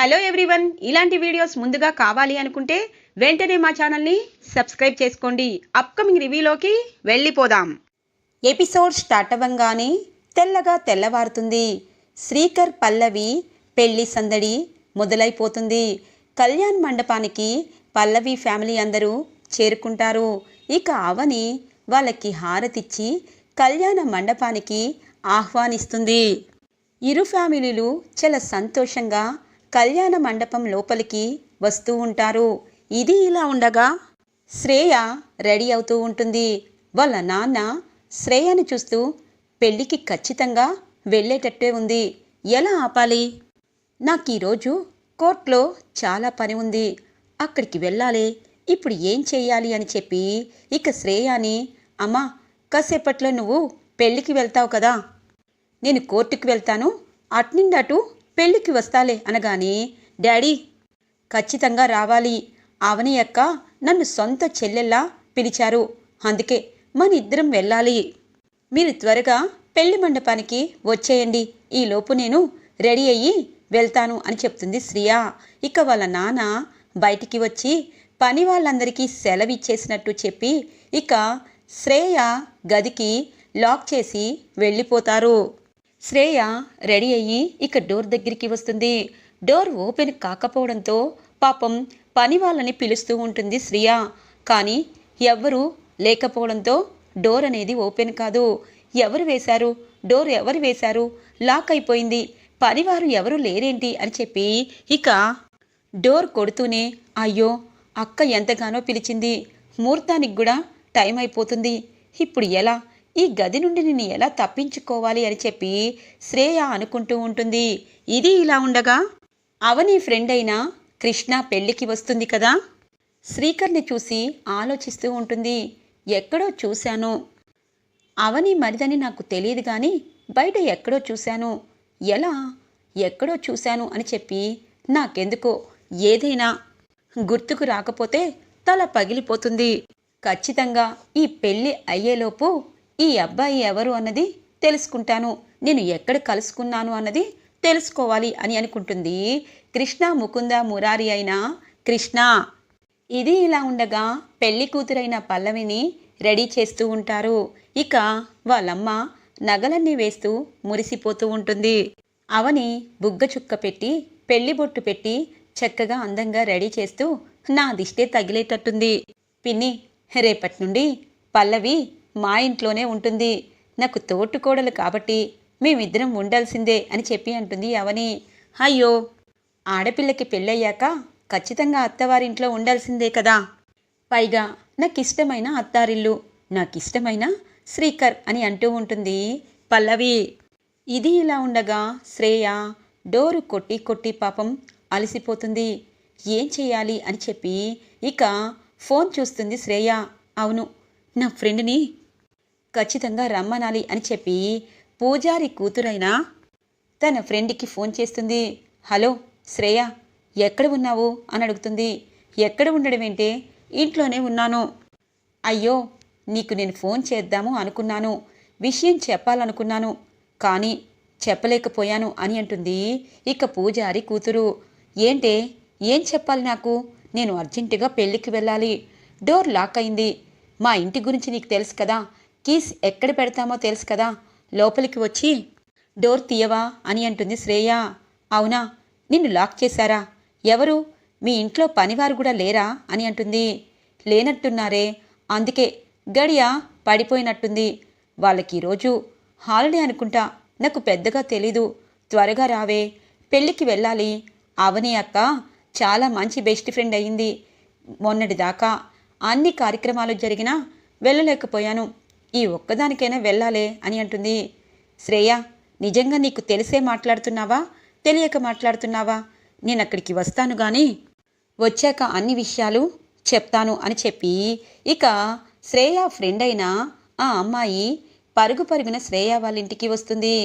Hello everyone. ఇలాంటి videos ముందుగా కావాలి అనుకుంటే వెంటనే మా ఛానల్ని సబ్స్క్రైబ్ చేసుకోండి. అప్కమింగ్ రివ్యూలోకి వెళ్ళిపోదాం. ఎపిసోడ్ స్టార్ట్ అవ్వంగానే తెల్లగా తెల్లవారుతుంది. శ్రీకర్ పల్లవి పెళ్ళి సందడి మొదలైపోతుంది. కళ్యాణ్ మండపానికి పల్లవి ఫ్యామిలీ అందరూ చేరుకుంటారు. ఇక అవని వాళ్ళకి హారతిచ్చి కళ్యాణ మండపానికి ఆహ్వానిస్తుంది. ఇరు ఫ్యామిలీలు చాలా సంతోషంగా కళ్యాణ మండపం లోపలికి వస్తూ ఉంటారు. ఇది ఇలా ఉండగా శ్రేయ రెడీ అవుతూ ఉంటుంది. వాళ్ళ నాన్న శ్రేయను చూస్తూ పెళ్ళికి ఖచ్చితంగా వెళ్ళేటట్టే ఉంది. ఎలా ఆపాలి? నాకు ఈరోజు కోర్టులో చాలా పని ఉంది. అక్కడికి వెళ్ళాలి. ఇప్పుడు ఏం చేయాలి అని చెప్పి ఇక శ్రేయాని అమ్మా కాసేపట్లో నువ్వు పెళ్ళికి వెళ్తావు కదా. నేను కోర్టుకు వెళ్తాను. అట్నుండి అటు పెళ్ళికి వస్తాలే అనగానే డాడీ ఖచ్చితంగా రావాలి. అవని అక్క నన్ను సొంత చెల్లెల్లా పిలిచారు. అందుకే మన ఇద్దరం వెళ్ళాలి. మీరు త్వరగా పెళ్ళి మండపానికి వచ్చేయండి. ఈలోపు నేను రెడీ అయ్యి వెళ్తాను అని చెప్తుంది శ్రియా. ఇక వాళ్ళ నాన్న బయటికి వచ్చి పని వాళ్ళందరికీ సెలవిచ్చేసినట్టు చెప్పి ఇక శ్రేయ గదికి లాక్ చేసి వెళ్ళిపోతారు. శ్రేయ రెడీ అయ్యి ఇక డోర్ దగ్గరికి వస్తుంది. డోర్ ఓపెన్ కాకపోవడంతో పాపం పని వాళ్ళని పిలుస్తూ ఉంటుంది శ్రియ. కానీ ఎవ్వరూ లేకపోవడంతో డోర్ అనేది ఓపెన్ కాదు. ఎవరు వేశారు? డోర్ ఎవరు వేశారు? లాక్ అయిపోయింది. పనివారు ఎవరు లేరేంటి అని చెప్పి ఇక డోర్ కొడుతూనే అయ్యో అక్క ఎంతగానో పిలిచింది. ముహూర్తానికి కూడా టైం అయిపోతుంది. ఇప్పుడు ఎలా? ఈ గది నుండి నేను ఎలా తప్పించుకోవాలి అని చెప్పి శ్రేయ అనుకుంటూ ఉంటుంది. ఇది ఇలా ఉండగా అవని ఫ్రెండ్ అయిన కృష్ణ పెళ్ళికి వస్తుంది కదా? శ్రీకర్ని చూసి ఆలోచిస్తూ ఉంటుంది. ఎక్కడో చూశాను. అవని మరిదని నాకు తెలియదు కానీ బయట ఎక్కడో చూశాను. ఎలా? ఎక్కడో చూశాను అని చెప్పి నాకెందుకో ఏదైనా గుర్తుకు రాకపోతే తల పగిలిపోతుంది. ఖచ్చితంగా ఈ పెళ్ళి అయ్యేలోపు ఈ అబ్బాయి ఎవరు అన్నది తెలుసుకుంటాను. నేను ఎక్కడ కలుసుకున్నాను అన్నది తెలుసుకోవాలి అని అనుకుంటుంది. కృష్ణ ముకుంద మురారి అయిన కృష్ణ! ఇది ఇలా ఉండగా పెళ్ళి కూతురైన పల్లవిని రెడీ చేస్తూ ఉంటారు. ఇక వాళ్ళమ్మ నగలన్నీ వేస్తూ మురిసిపోతూ ఉంటుంది. అవని బుగ్గ చుక్క పెట్టి పెళ్ళి బొట్టు పెట్టి చక్కగా అందంగా రెడీ చేస్తూ నా దిష్టే తగిలేటట్టుంది. పిన్ని రేపటి నుండి పల్లవి మా ఇంట్లోనే ఉంటుంది. నాకు తోటుకోడలు కాబట్టి మేమిద్దరం ఉండాల్సిందే అని చెప్పి అంటుంది అవని అయ్యో ఆడపిల్లకి పెళ్ళయ్యాక ఖచ్చితంగా అత్తవారింట్లో ఉండాల్సిందే కదా. పైగా నాకు ఇష్టమైన అత్తారిల్లు నాకు ఇష్టమైన శ్రీకర్ అని అంటూ ఉంటుంది పల్లవి. ఇది ఇలా ఉండగా శ్రేయ డోరు కొట్టి కొట్టి పాపం అలసిపోతుంది. ఏం చేయాలి అని చెప్పి ఇక ఫోన్ చూస్తుంది శ్రేయ. అవును నా ఫ్రెండ్ని ఖచ్చితంగా రమ్మనాలి అని చెప్పి పూజారి కూతురైన తన ఫ్రెండ్కి ఫోన్ చేస్తుంది. హలో శ్రేయ ఎక్కడ ఉన్నావు? అని అడుగుతుంది. ఎక్కడ ఉండడం ఏంటే? ఇంట్లోనే ఉన్నాను. అయ్యో నీకు నేను ఫోన్ చేద్దాము అనుకున్నాను. విషయం చెప్పాలనుకున్నాను. కానీ చెప్పలేకపోయాను అని అంటుంది ఇక పూజారి కూతురు. ఏంటే ఏం చెప్పాలి నాకు? నేను అర్జెంటుగా పెళ్ళికి వెళ్ళాలి. డోర్ లాక్ అయింది. మా ఇంటి గురించి నీకు తెలుసు కదా. కీస్ ఎక్కడ పెడతామో తెలుసు కదా? లోపలికి వచ్చి డోర్ తీయవా? అని అంటుంది శ్రేయ. అవునా? నిన్ను లాక్ చేశారా? ఎవరు? మీ ఇంట్లో పనివారు కూడా లేరా? అని అంటుంది. లేనట్టున్నారే. అందుకే గడియ పడిపోయినట్టుంది. వాళ్ళకి ఈరోజు హాలిడే అనుకుంటా. నాకు పెద్దగా తెలీదు. త్వరగా రావే. పెళ్ళికి వెళ్ళాలి. అవని అక్క చాలా మంచి బెస్ట్ ఫ్రెండ్ అయింది. మొన్నటిదాకా అన్ని కార్యక్రమాలు జరిగినా వెళ్ళలేకపోయాను. ఈ ఒక్కదానికైనా వెళ్ళాలే అని అంటుంది. శ్రేయ నిజంగా నీకు తెలిసే మాట్లాడుతున్నావా? తెలియక మాట్లాడుతున్నావా? నేను అక్కడికి వస్తాను కానీ వచ్చాక అన్ని విషయాలు చెప్తాను అని చెప్పి ఇక శ్రేయ ఫ్రెండ్ అయిన ఆ అమ్మాయి పరుగు పరుగున శ్రేయ వాళ్ళ ఇంటికి వస్తుంది.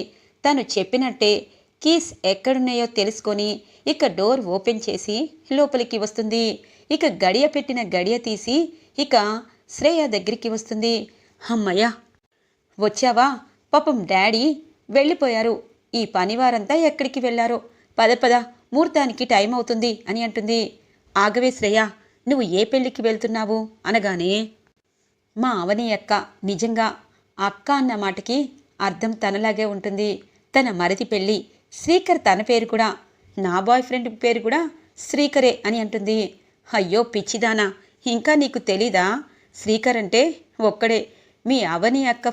తను చెప్పినట్టే కీస్ ఎక్కడున్నాయో తెలుసుకొని ఇక డోర్ ఓపెన్ చేసి లోపలికి వస్తుంది. ఇక గడియ పెట్టిన గడియ తీసి ఇక శ్రేయ దగ్గరికి వస్తుంది. అమ్మయ్యా! వచ్చావా? పాపం డాడీ వెళ్ళిపోయారు. ఈ పనివారంతా ఎక్కడికి వెళ్ళారో? పద పద. ముహూర్తానికి టైం అవుతుంది అని అంటుంది. ఆగవే శ్రేయ! నువ్వు ఏ పెళ్ళికి వెళ్తున్నావు? అనగానే మా అవని అక్క నిజంగా అక్క అన్న మాటకి అర్థం తనలాగే ఉంటుంది. తన మరిది పెళ్ళి శ్రీకర్ తన పేరు కూడా నా బాయ్ ఫ్రెండ్ పేరు కూడా శ్రీకరే అని అంటుంది. అయ్యో పిచ్చిదానా! ఇంకా నీకు తెలీదా? శ్రీకర్ అంటే ఒక్కడే. మీ అవని అక్క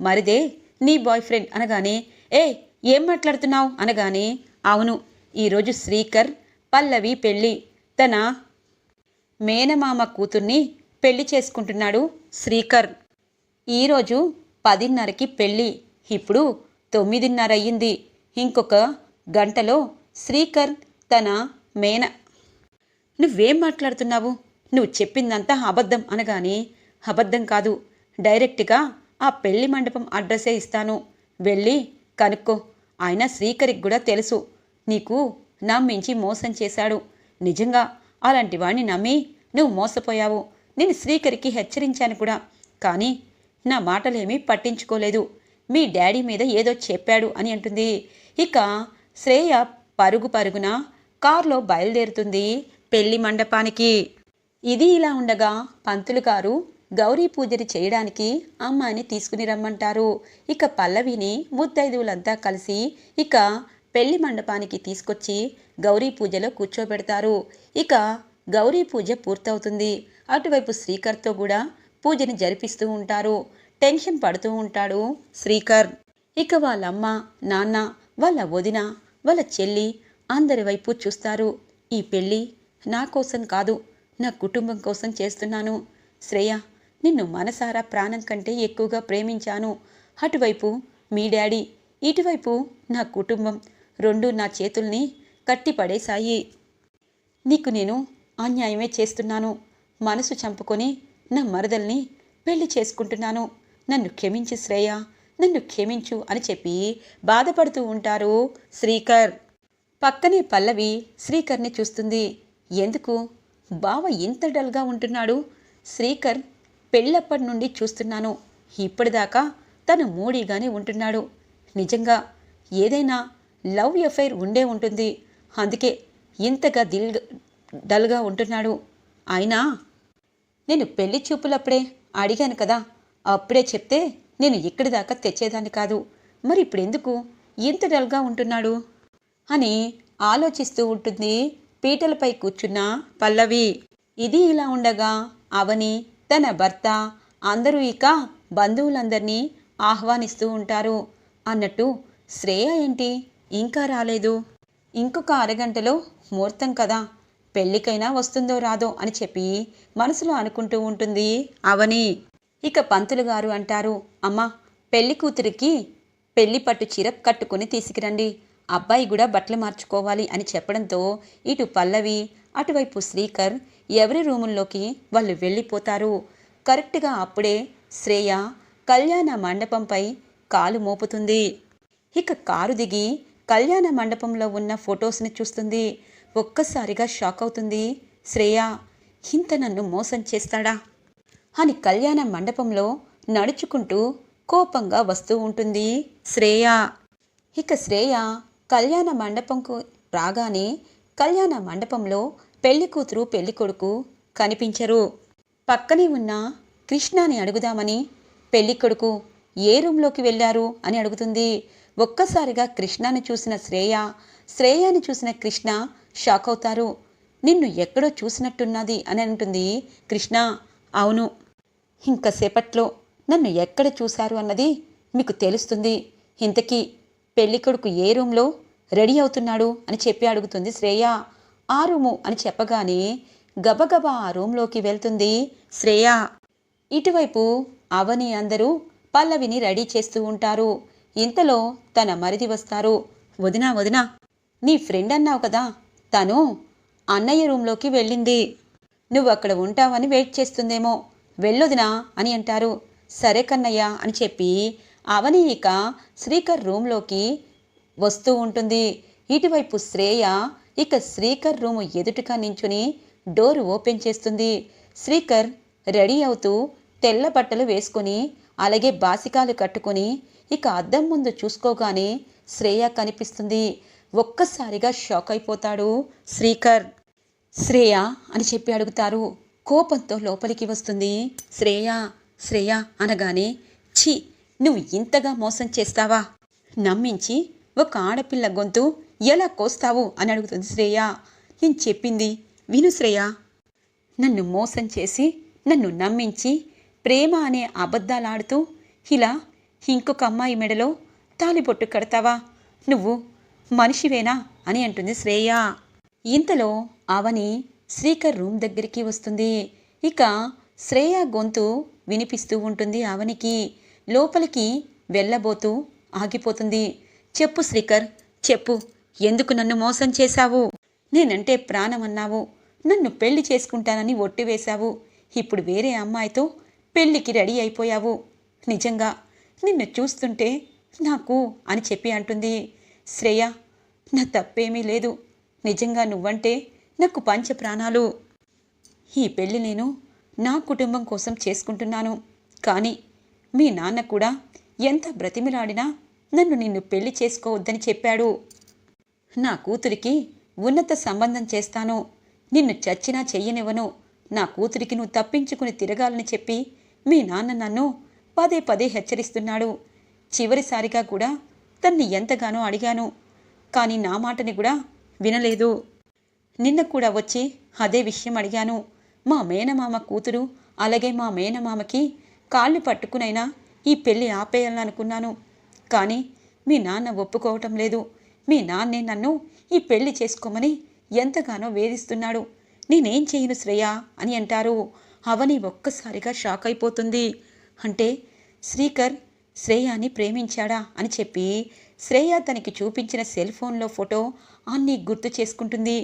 మరిదే నీ బాయ్ ఫ్రెండ్ అనగానే ఏ ఏం మాట్లాడుతున్నావు? అనగానే అవును ఈరోజు శ్రీకర్ పల్లవి పెళ్ళి. తన మేనమామ కూతుర్ని పెళ్ళి చేసుకుంటున్నాడు శ్రీకర్. ఈరోజు పదిన్నరకి పెళ్ళి. ఇప్పుడు తొమ్మిదిన్నర అయ్యింది. ఇంకొక గంటలో శ్రీకర్ తన మేన నువ్వేం మాట్లాడుతున్నావు? నువ్వు చెప్పిందంతా అబద్ధం. అనగానే అబద్ధం కాదు. డైరెక్ట్గా ఆ పెళ్ళి మండపం అడ్రస్సే ఇస్తాను. వెళ్ళి కనుక్కో. ఆయన శ్రీకరికి కూడా తెలుసు. నీకు నమ్మించి మోసం చేశాడు. నిజంగా అలాంటి వాణ్ణి నమ్మి నువ్వు మోసపోయావు. నేను శ్రీకరికి హెచ్చరించాను కూడా. కానీ నా మాటలేమీ పట్టించుకోలేదు. మీ డాడీ మీద ఏదో చెప్పాడు అని అంటుంది. ఇక శ్రేయ పరుగు పరుగున కారులో బయలుదేరుతుంది పెళ్ళి మండపానికి. ఇది ఇలా ఉండగా పంతులు గారు గౌరీ పూజని చేయడానికి అమ్మాయిని తీసుకుని రమ్మంటారు. ఇక పల్లవిని ముత్తైదువులంతా కలిసి ఇక పెళ్ళి మండపానికి తీసుకొచ్చి గౌరీ పూజలో కూర్చోబెడతారు. ఇక గౌరీ పూజ పూర్తవుతుంది. అటువైపు శ్రీకర్తో కూడా పూజని జరిపిస్తూ ఉంటారు. టెన్షన్ పడుతూ ఉంటాడు శ్రీకర్. ఇక వాళ్ళమ్మ నాన్న వాళ్ళ వదిన వాళ్ళ చెల్లి అందరి వైపు చూస్తారు. ఈ పెళ్ళి నా కోసం కాదు నా కుటుంబం కోసం చేస్తున్నాను. శ్రేయ నిన్ను మనసారా ప్రాణం కంటే ఎక్కువగా ప్రేమించాను. అటువైపు మీ డాడీ ఇటువైపు నా కుటుంబం రెండు నా చేతుల్ని కట్టిపడేశాయి. నీకు నేను అన్యాయమే చేస్తున్నాను. మనసు చంపుకొని నా మరదల్ని పెళ్ళి చేసుకుంటున్నాను. నన్ను క్షమించు శ్రేయ నన్ను క్షమించు అని చెప్పి బాధపడుతూ ఉంటారు శ్రీకర్. పక్కనే పల్లవి శ్రీకర్ని చూస్తుంది. ఎందుకు? బావ ఇంత డల్గా ఉంటున్నాడు. శ్రీకర్ పెళ్ళప్పటి నుండి చూస్తున్నాను. ఇప్పటిదాకా తను మూడీగానే ఉంటున్నాడు. నిజంగా ఏదైనా లవ్ ఎఫైర్ ఉండే ఉంటుంది. అందుకే ఇంతగా దిల్ డల్గా ఉంటున్నాడు. అయినా నేను పెళ్ళి చూపులప్పుడే అడిగాను కదా. అప్పుడే చెప్తే నేను ఇక్కడి దాకా తెచ్చేదాన్ని కాదు. మరి ఇప్పుడెందుకు ఇంత డల్గా ఉంటున్నాడు? అని ఆలోచిస్తూ ఉంటుంది. పీటలపై కూర్చున్న పల్లవి. ఇది ఇలా ఉండగా అవని తన భర్త. అందరూ ఇక బంధువులందరినీ ఆహ్వానిస్తూ ఉంటారు. అన్నట్టు శ్రేయ ఏంటి? ఇంకా రాలేదు. ఇంకొక అరగంటలో ముహూర్తం కదా. పెళ్ళికైనా వస్తుందో రాదో అని చెప్పి మనసులో అనుకుంటూ ఉంటుంది అవని. ఇక పంతులు గారు అంటారు అమ్మా పెళ్ళి కూతురికి పెళ్ళి పట్టు చీర కట్టుకుని తీసుకురండి. అబ్బాయి కూడా బట్టలు మార్చుకోవాలి అని చెప్పడంతో ఇటు పల్లవి అటువైపు శ్రీకర్ ఎవరి రూముల్లోకి వాళ్ళు వెళ్ళిపోతారు? కరెక్ట్గా అప్పుడే శ్రేయ కళ్యాణ మండపంపై కాలు మోపుతుంది. ఇక కారు దిగి కళ్యాణ మండపంలో ఉన్న ఫొటోస్ని చూస్తుంది. ఒక్కసారిగా షాక్ అవుతుంది శ్రేయ. ఇంత నన్ను మోసం చేస్తాడా? అని కళ్యాణ మండపంలో నడుచుకుంటూ కోపంగా వస్తూ ఉంటుంది శ్రేయ. ఇక శ్రేయ కళ్యాణ మండపంకు రాగానే కళ్యాణ మండపంలో పెళ్ళి కూతురు పెళ్ళి కొడుకు కనిపించరు. పక్కనే ఉన్న కృష్ణని అడుగుదామని పెళ్ళి కొడుకు ఏ రూమ్లోకి వెళ్ళారు అని అడుగుతుంది. ఒక్కసారిగా కృష్ణాని చూసిన శ్రేయ శ్రేయాని చూసిన కృష్ణ షాక్ అవుతారు. నిన్ను ఎక్కడో చూసినట్టున్నది అని అంటుంది కృష్ణ. అవును. ఇంకసేపట్లో నన్ను ఎక్కడ చూశారు అన్నది మీకు తెలుస్తుంది. ఇంతకీ పెళ్ళికొడుకు ఏ రూమ్లో రెడీ అవుతున్నాడు అని చెప్పి అడుగుతుంది శ్రేయ. ఆ రూము అని చెప్పగానే గబగబా ఆ రూంలోకి వెళ్తుంది శ్రేయ. ఇటువైపు అవని అందరూ పల్లవిని రెడీ చేస్తూ ఉంటారు. ఇంతలో తన మరిది వస్తారు. వదినా వదినా నీ ఫ్రెండ్ అన్నావు కదా తను అన్నయ్య రూమ్లోకి వెళ్ళింది. నువ్వు అక్కడ ఉంటావని వెయిట్ చేస్తుందేమో వెళ్ళొదినా అని అంటారు. సరే కన్నయ్య అని చెప్పి అవని ఇక శ్రీకర్ రూమ్లోకి వస్తూ ఉంటుంది. ఇటువైపు శ్రేయ ఇక శ్రీకర్ రూము ఎదుటిగా నించుని డోర్ ఓపెన్ చేస్తుంది. శ్రీకర్ రెడీ అవుతూ తెల్ల బట్టలు వేసుకొని అలాగే బాసికాలు కట్టుకొని ఇక అద్దం ముందు చూసుకోగానే శ్రేయ కనిపిస్తుంది. ఒక్కసారిగా షాక్ అయిపోతాడు శ్రీకర్. శ్రేయ అని చెప్పి అడుగుతారు. కోపంతో లోపలికి వస్తుంది. శ్రేయ శ్రేయ అనగానే ఛీ నువ్వు ఇంతగా మోసం చేస్తావా? నమ్మించి ఒక ఆడపిల్ల గొంతు ఎలా కోస్తావు? అని అడుగుతుంది శ్రేయ. నేను చెప్పింది? విను శ్రేయ. నన్ను మోసం చేసి నన్ను నమ్మించి ప్రేమ అనే అబద్ధాలాడుతూ ఇలా ఇంకొక అమ్మాయి మెడలో తాలిబొట్టు కడతావా? నువ్వు మనిషివేనా? అని అంటుంది శ్రేయ. ఇంతలో అవని శ్రీకర్ రూమ్ దగ్గరికి వస్తుంది. ఇక శ్రేయ గొంతు వినిపిస్తూ ఉంటుంది అవనికి. లోపలికి వెళ్ళబోతూ ఆగిపోతుంది. చెప్పు శ్రీకర్ చెప్పు. ఎందుకు నన్ను మోసం చేశావు? నేనంటే ప్రాణం అన్నావు నన్ను పెళ్ళి చేసుకుంటానని ఒట్టివేశావు ఇప్పుడు వేరే అమ్మాయితో పెళ్ళికి రెడీ అయిపోయావు. నిజంగా నిన్ను చూస్తుంటే నాకు అని చెప్పి అంటుంది. శ్రేయ నా తప్పేమీ లేదు. నిజంగా నువ్వంటే నాకు పంచ ప్రాణాలు ఈ పెళ్ళి నేను నా కుటుంబం కోసం చేసుకుంటున్నాను. కానీ మీ నాన్న కూడా ఎంత బ్రతిమిలాడినా నన్ను నిన్ను పెళ్ళి చేసుకోవద్దని చెప్పాడు. నా కూతురికి ఉన్నత సంబంధం చేస్తాను. నిన్ను చచ్చినా చెయ్యనివ్వను. నా కూతురికి నువ్వు తప్పించుకుని తిరగాలని చెప్పి మీ నాన్న నన్ను పదే పదే హెచ్చరిస్తున్నాడు. చివరిసారిగా కూడా తన్ని ఎంతగానో అడిగాను. కానీ నా మాటని కూడా వినలేదు. నిన్న కూడా వచ్చి అదే విషయం అడిగాను. మా మేనమామ కూతురు అలాగే మా మేనమామకి కాళ్ళు పట్టుకునైనా ఈ పెళ్ళి ఆపేయాలనుకున్నాను. కానీ మీ నాన్న ఒప్పుకోవటం లేదు. మీ నాన్నే నన్ను ఈ పెళ్ళి చేసుకోమని ఎంతగానో వేధిస్తున్నాడు. నేనేం చేయను శ్రేయ అని అంటారు. అవని ఒక్కసారిగా షాక్ అయిపోతుంది. అంటే శ్రీకర్ శ్రేయాని ప్రేమించాడా అని చెప్పి శ్రేయ తనకి చూపించిన సెల్ ఫోన్లో ఫోటో అన్ని గుర్తు చేసుకుంటుంది.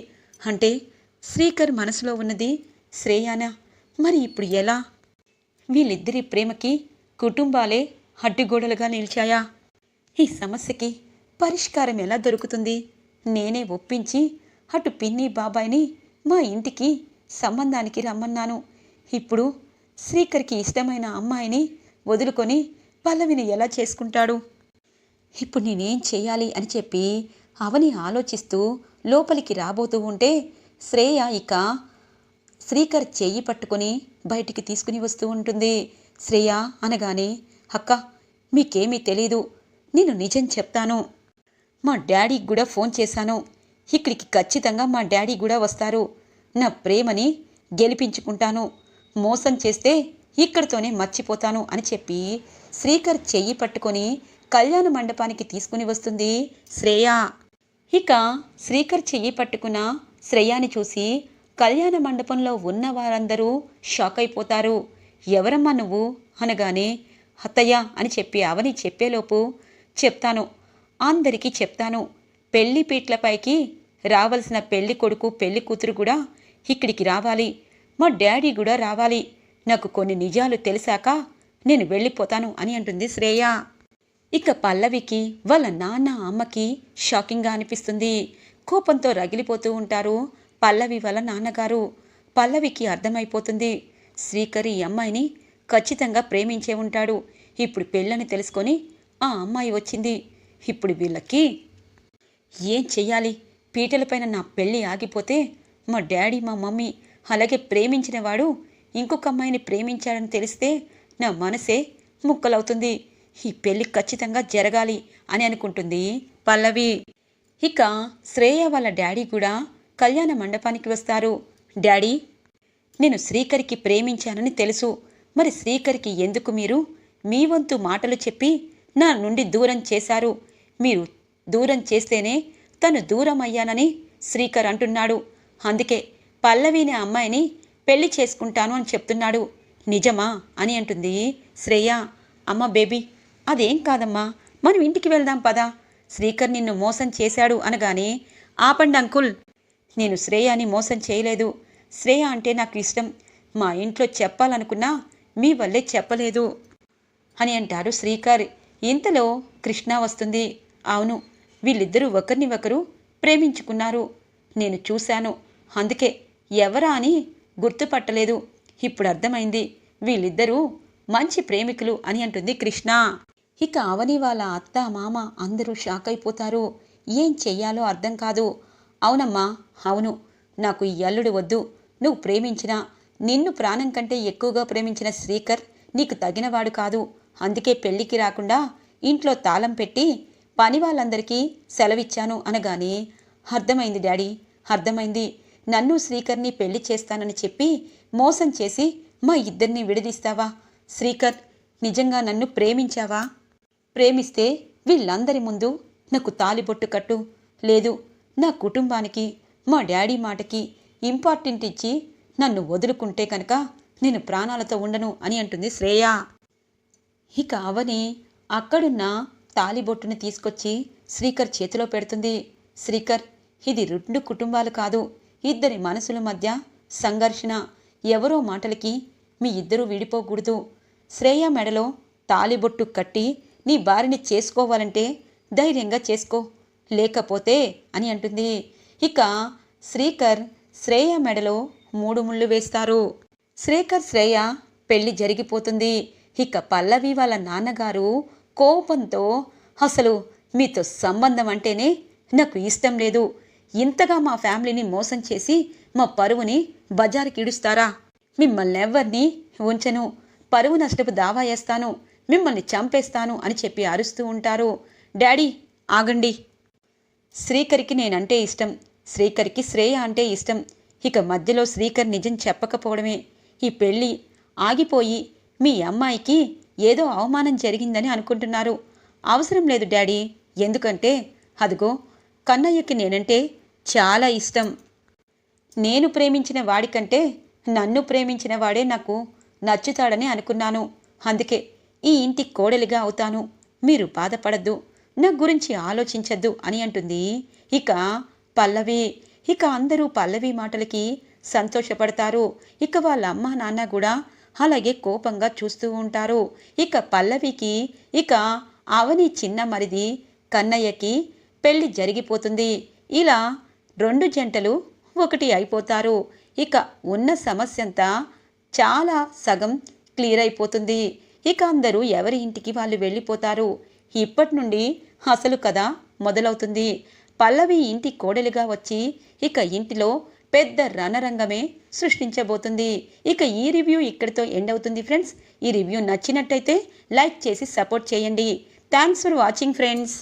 అంటే శ్రీకర్ మనసులో ఉన్నది శ్రేయానా? మరి ఇప్పుడు ఎలా? వీళ్ళిద్దరి ప్రేమకి కుటుంబాలే అడ్డుగోడలుగా నిలిచాయా? ఈ సమస్యకి పరిష్కారం ఎలా దొరుకుతుంది? నేనే ఒప్పించి అటు పిన్ని బాబాయ్ని మా ఇంటికి సంబంధానికి రమ్మన్నాను. ఇప్పుడు శ్రీకర్కి ఇష్టమైన అమ్మాయిని వదులుకొని పల్లవిని ఎలా చేసుకుంటాడు? ఇప్పుడు నేనేం చేయాలి అని చెప్పి అవని ఆలోచిస్తూ లోపలికి రాబోతూ ఉంటే శ్రేయ ఇక శ్రీకర్ చెయ్యి పట్టుకొని బయటికి తీసుకుని వస్తూ ఉంటుంది. శ్రేయ అనగానే అక్క మీకేమీ తెలీదు. నేను నిజం చెప్తాను. మా డాడీకి కూడా ఫోన్ చేశాను. ఇక్కడికి ఖచ్చితంగా మా డాడీ కూడా వస్తారు. నా ప్రేమని గెలిపించుకుంటాను. మోసం చేస్తే ఇక్కడితోనే మర్చిపోతాను అని చెప్పి శ్రీకర్ చెయ్యి పట్టుకొని కళ్యాణ మండపానికి తీసుకుని వస్తుంది శ్రేయ. ఇక శ్రీకర్ చెయ్యి పట్టుకున్న శ్రేయాని చూసి కళ్యాణ మండపంలో ఉన్న వారందరూ షాక్ అయిపోతారు. ఎవరమ్మా నువ్వు? అనగానే అత్తయ్య అని చెప్పి అవని చెప్పేలోపు చెప్తాను. అందరికీ చెప్తాను. పెళ్ళి పీట్లపైకి రావలసిన పెళ్ళి కొడుకు పెళ్ళి కూతురు కూడా ఇక్కడికి రావాలి. మా డాడీ కూడా రావాలి. నాకు కొన్ని నిజాలు తెలిసాక నేను వెళ్ళిపోతాను అని అంటుంది శ్రేయ. ఇక పల్లవికి వాళ్ళ నాన్న అమ్మకి షాకింగ్గా అనిపిస్తుంది. కోపంతో రగిలిపోతూ ఉంటారు పల్లవి వాళ్ళ నాన్నగారు. పల్లవికి అర్థమైపోతుంది. శ్రీకర్ ఈ అమ్మాయిని ఖచ్చితంగా ప్రేమించే ఉంటాడు. ఇప్పుడు పెళ్ళని తెలుసుకొని ఆ అమ్మాయి వచ్చింది. ఇప్పుడు వీళ్ళకి ఏం చెయ్యాలి? పీటలపైన నా పెళ్ళి ఆగిపోతే మా డాడీ మా మమ్మీ అలాగే ప్రేమించిన వాడు ఇంకొక అమ్మాయిని ప్రేమించాడని తెలిస్తే నా మనసే ముక్కలవుతుంది. ఈ పెళ్ళి ఖచ్చితంగా జరగాలి అని అనుకుంటుంది పల్లవి. ఇక శ్రేయ వాళ్ళ డాడీ కూడా కళ్యాణ మండపానికి వస్తారు. డాడీ నేను శ్రీకరికి ప్రేమించానని తెలుసు. మరి శ్రీకరికి ఎందుకు మీరు మీ వంతు మాటలు చెప్పి నా నుండి దూరం చేశారు? మీరు దూరం చేస్తేనే తను దూరం అయ్యానని శ్రీకర్ అంటున్నాడు. అందుకే పల్లవిని అమ్మాయిని పెళ్ళి చేసుకుంటాను అని చెప్తున్నాడు. నిజమా? అని అంటుంది శ్రేయ. అమ్మ బేబీ అదేం కాదమ్మా? మనం ఇంటికి వెళ్దాం పదా. శ్రీకర్ నిన్ను మోసం చేశాడు అనగానే ఆపండి అంకుల్. నేను శ్రేయాని మోసం చేయలేదు. శ్రేయ అంటే నాకు ఇష్టం. మా ఇంట్లో చెప్పాలనుకున్నా మీ వల్లే చెప్పలేదు అని అంటారు శ్రీకర్. ఇంతలో కృష్ణ వస్తుంది. అవును వీళ్ళిద్దరూ ఒకరిని ఒకరు ప్రేమించుకున్నారు. నేను చూశాను. అందుకే ఎవరా అని గుర్తుపట్టలేదు. ఇప్పుడు అర్థమైంది. వీళ్ళిద్దరూ మంచి ప్రేమికులు అని అంటుంది కృష్ణ. ఇక అవని వాళ్ళ అత్త మామ అందరూ షాక్ అయిపోతారు. ఏం చెయ్యాలో అర్థం కాదు. అవునమ్మా అవును. నాకు ఈ అల్లుడు వద్దు. నువ్వు ప్రేమించిన నిన్ను ప్రాణం కంటే ఎక్కువగా ప్రేమించిన శ్రీకర్ నీకు తగినవాడు కాదు. అందుకే పెళ్ళికి రాకుండా ఇంట్లో తాళం పెట్టి పని వాళ్ళందరికీ సెలవిచ్చాను అనగానే అర్థమైంది డాడీ అర్థమైంది. నన్ను శ్రీకర్ని పెళ్ళి చేస్తానని చెప్పి మోసం చేసి మా ఇద్దరిని విడదీస్తావా? శ్రీకర్ నిజంగా నన్ను ప్రేమించావా? ప్రేమిస్తే వీళ్ళందరి ముందు నాకు తాలిబొట్టు కట్టు. లేదు నా కుటుంబానికి మా డాడీ మాటకి ఇంపార్టెంట్ ఇచ్చి నన్ను వదులుకుంటే కనుక నేను ప్రాణాలతో ఉండను అని అంటుంది శ్రేయ. ఇక అవని అక్కడున్న తాలిబొట్టును తీసుకొచ్చి శ్రీకర్ చేతిలో పెడుతుంది. శ్రీకర్ ఇది రెండు కుటుంబాలు కాదు ఇద్దరి మనసుల మధ్య సంఘర్షణ. ఎవరో మాటలకి మీ ఇద్దరూ విడిపోకూడదు. శ్రేయ మెడలో తాలిబొట్టు కట్టి నీ భార్యని చేసుకోవాలంటే ధైర్యంగా చేసుకో. లేకపోతే అని అంటుంది. ఇక శ్రీకర్ శ్రేయ మెడలో మూడు ముళ్ళు వేస్తారు. శ్రీకర్ శ్రేయ పెళ్ళి జరిగిపోతుంది. ఇక పల్లవి వాళ్ళ నాన్నగారు కోపంతో అసలు మీతో సంబంధం అంటేనే నాకు ఇష్టం లేదు. ఇంతగా మా ఫ్యామిలీని మోసం చేసి మా పరువుని బజారుకి ఇడుస్తారా? మిమ్మల్ని ఎవరిని ఉంచను. పరువు నష్టపు దావా వేస్తాను. మిమ్మల్ని చంపేస్తాను అని చెప్పి అరుస్తూ ఉంటారు. డాడీ ఆగండి. శ్రీకరికి నేనంటే ఇష్టం. శ్రీకరికి శ్రేయ అంటే ఇష్టం. ఇక మధ్యలో శ్రీకర్ నిజం చెప్పకపోవడమే. ఈ పెళ్ళి ఆగిపోయి మీ అమ్మాయికి ఏదో అవమానం జరిగిందని అనుకుంటున్నారు. అవసరం లేదు డాడీ. ఎందుకంటే అదిగో కన్నయ్యకి నేనంటే చాలా ఇష్టం. నేను ప్రేమించిన వాడికంటే నన్ను ప్రేమించిన వాడే నాకు నచ్చుతాడని అనుకున్నాను. అందుకే ఈ ఇంటి కోడలిగా అవుతాను. మీరు బాధపడద్దు. నా గురించి ఆలోచించద్దు అని అంటుంది. ఇక పల్లవి. ఇక అందరూ పల్లవి మాటలకి సంతోషపడతారు. ఇక వాళ్ళ అమ్మ నాన్న కూడా అలాగే కోపంగా చూస్తూ ఉంటారు. ఇక పల్లవికి ఇక అవని చిన్న మరిది కన్నయ్యకి పెళ్ళి జరిగిపోతుంది. ఇలా రెండు జంటలు ఒకటి అయిపోతారు. ఇక ఉన్న సమస్య అంతా చాలా సగం క్లియర్ అయిపోతుంది. ఇక అందరూ ఎవరి ఇంటికి వాళ్ళు వెళ్ళిపోతారు. ఇప్పటి నుండి అసలు కథ మొదలవుతుంది. పల్లవి ఇంటి కోడలిగా వచ్చి ఇక ఇంటిలో పెద్ద రణరంగమే సృష్టించబోతుంది. ఇక ఈ రివ్యూ ఇక్కడితో ఎండ్ అవుతుంది ఫ్రెండ్స్. ఈ రివ్యూ నచ్చినట్టయితే లైక్ చేసి సపోర్ట్ చేయండి. Thanks for watching friends.